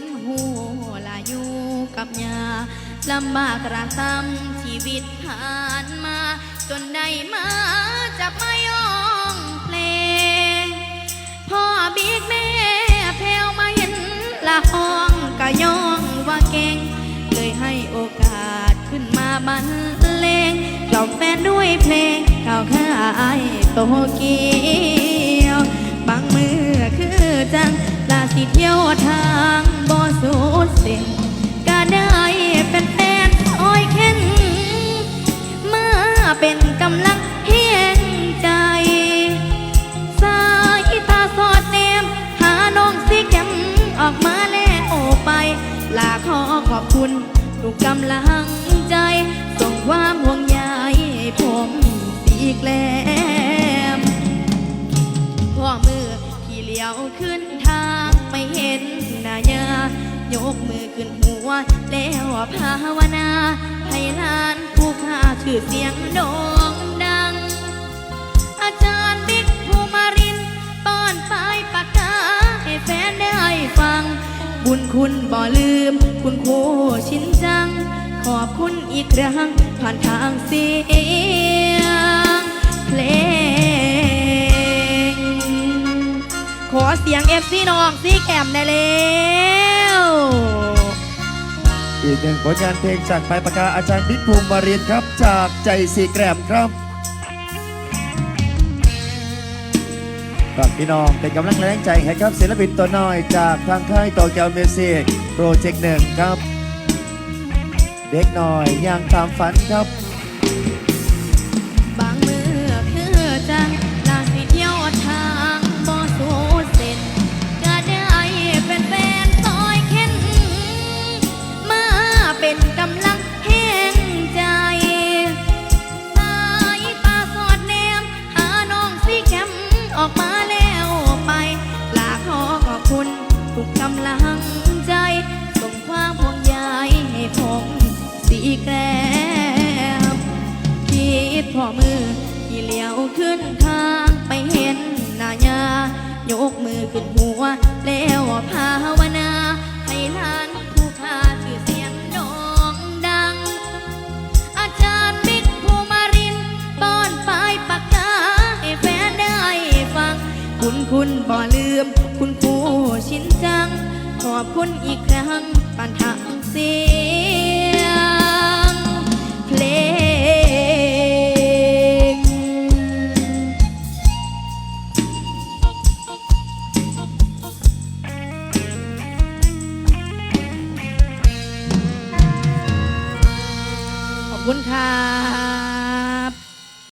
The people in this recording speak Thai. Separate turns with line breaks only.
นหูลาอยู่กับยาลำบากระทำชีวิตผ่านมา จนได้มาจับมาย่องเพลง พ่อบิ๊กแม่แพลวมาเห็นละห้องก็ย่องว่าเก่ง เลยให้โอกาสขึ้นมาบรรเลงกล่อมแฟนด้วยเพลงข่าวข้ายโตเกียว บางมือคือจังลาสิเที่ยวทางำลังเฮียงใจ สายตาสอดเนม หาน้องสิแกมออกมาแล้วโอไป ลาขอขอบคุณ ทุกกำลังใจ ส่งความห่วงใยให้ผมสีแกลมพ่อมือที่เลี้ยวขึ้นทางไม่เห็นหน้ายายกมือขึ้นหัว แล้วภาวนา ให้หลานผู้ค่าชื่อเสียงโด บุญคุณบ่ลืม คุณครูชินจัง ขอบคุณอีกครั้ง ผ่านทางเสียงเพลง ขอเสียงเอฟซีน้องซีแคมได้แล้ว
อีกหนึ่งผลงานเพลงจากปลายปากกาอาจารย์บิ๊กภูมิมาเรียนครับ จากใจสีแกรมครับ ฝากพี่น้องเป็นกำลังแรงใจให้ครับศิลปินตัวน้อยจากทางค่ายโตเกียวมิวสิกโปรเจกต์หนึ่งครับ เด็กน้อยย่างตามฝันครับ
บ กกำลังใจ ส่งความห่วงใยให้ผมสีแกรมคิดพอมือที่เลี้ยวขึ้นทางไปเห็นหน้ายายกมือขึ้นหัว แล้วภาวนา ให้หลานผู้ค่าชื่อเสียงโด่งดัง อาจารย์บิ๊กภูมารินป้อนปลายปากกาให้แฟนได้ฟัง คุณคุณบ่ลืม คุณครูชิน อบคุณอีกครั้งปันทางเสียงเพลงขอบคุณค่ะ